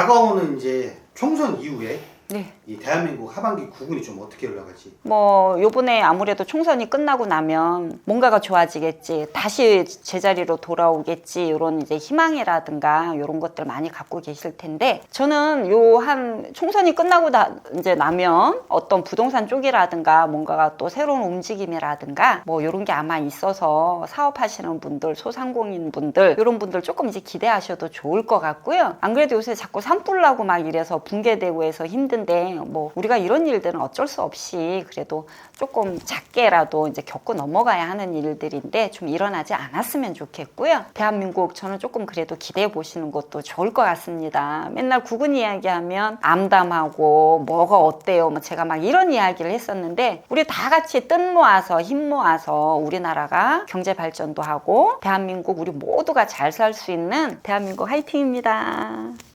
다가오는 이제 총선 이후에 네. 이 대한민국 하반기 구군이 좀 어떻게 흘러갈지 뭐 요번에 아무래도 총선이 끝나고 나면 뭔가가 좋아지겠지 다시 제자리로 돌아오겠지 이런 이제 희망이라든가 이런 것들 많이 갖고 계실 텐데 저는 요 한 총선이 끝나고 나, 이제 나면 어떤 부동산 쪽이라든가 뭔가가 또 새로운 움직임이라든가 뭐 이런 게 아마 있어서 사업하시는 분들 소상공인 분들 이런 분들 조금 이제 기대하셔도 좋을 것 같고요 안 그래도 요새 자꾸 산불 나고 막 이래서 붕괴되고 해서 힘든 데 뭐 우리가 이런 일들은 어쩔 수 없이 그래도 조금 작게라도 이제 겪고 넘어가야 하는 일들인데 좀 일어나지 않았으면 좋겠고요. 대한민국 저는 조금 그래도 기대해 보시는 것도 좋을 것 같습니다. 맨날 구군 이야기하면 암담하고 뭐가 어때요? 뭐 제가 막 이런 이야기를 했었는데 우리 다 같이 뜻 모아서 힘 모아서 우리나라가 경제 발전도 하고 대한민국 우리 모두가 잘 살 수 있는 대한민국 화이팅입니다.